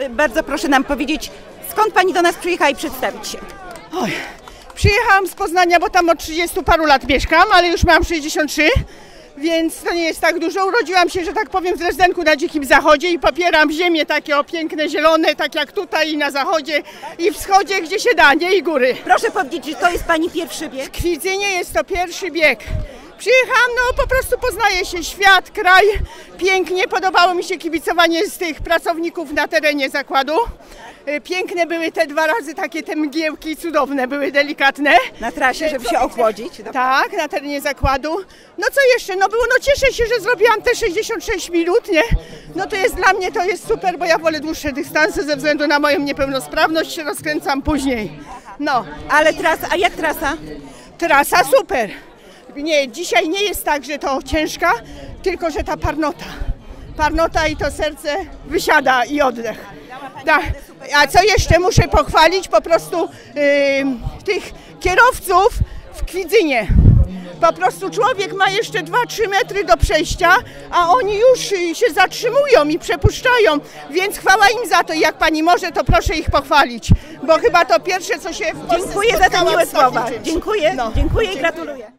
Y, Bardzo proszę nam powiedzieć, skąd pani do nas przyjechała i przedstawić się. Oj, przyjechałam z Poznania, bo tam od 30 paru lat mieszkam, ale już mam 63, więc to nie jest tak dużo. Urodziłam się, że tak powiem, w Dresdenku na Dzikim Zachodzie i popieram ziemię takie o piękne, zielone, tak jak tutaj i na zachodzie i wschodzie, gdzie się da, nie i góry. Proszę powiedzieć, że to jest pani pierwszy bieg. W Kwidzynie jest to pierwszy bieg. Przyjechałam, no po prostu poznaje się świat, kraj. Pięknie, podobało mi się kibicowanie z tych pracowników na terenie zakładu. Y, Piękne były te dwa razy takie te mgiełki, cudowne, były delikatne. Na trasie, żeby się ochłodzić. Dobrze. Tak, na terenie zakładu. No co jeszcze? No było, no cieszę się, że zrobiłam te 66 minut, nie? No to jest dla mnie to jest super, bo ja wolę dłuższe dystanse ze względu na moją niepełnosprawność, się rozkręcam później. No, Ale trasa, a jak trasa? trasa super. Nie, dzisiaj nie jest tak, że to ciężka, tylko że ta parnota. Parnota i to serce wysiada i oddech. Tak. A co jeszcze muszę pochwalić? Po prostu yy, tych kierowców w Kwidzynie. Po prostu człowiek ma jeszcze 2-3 metry do przejścia, a oni już się zatrzymują i przepuszczają, więc chwała im za to. Jak pani może, to proszę ich pochwalić, bo chyba to pierwsze, co się w Polsce Dziękuję za te miłe słowa. Dziękuję, No. dziękuję i gratuluję.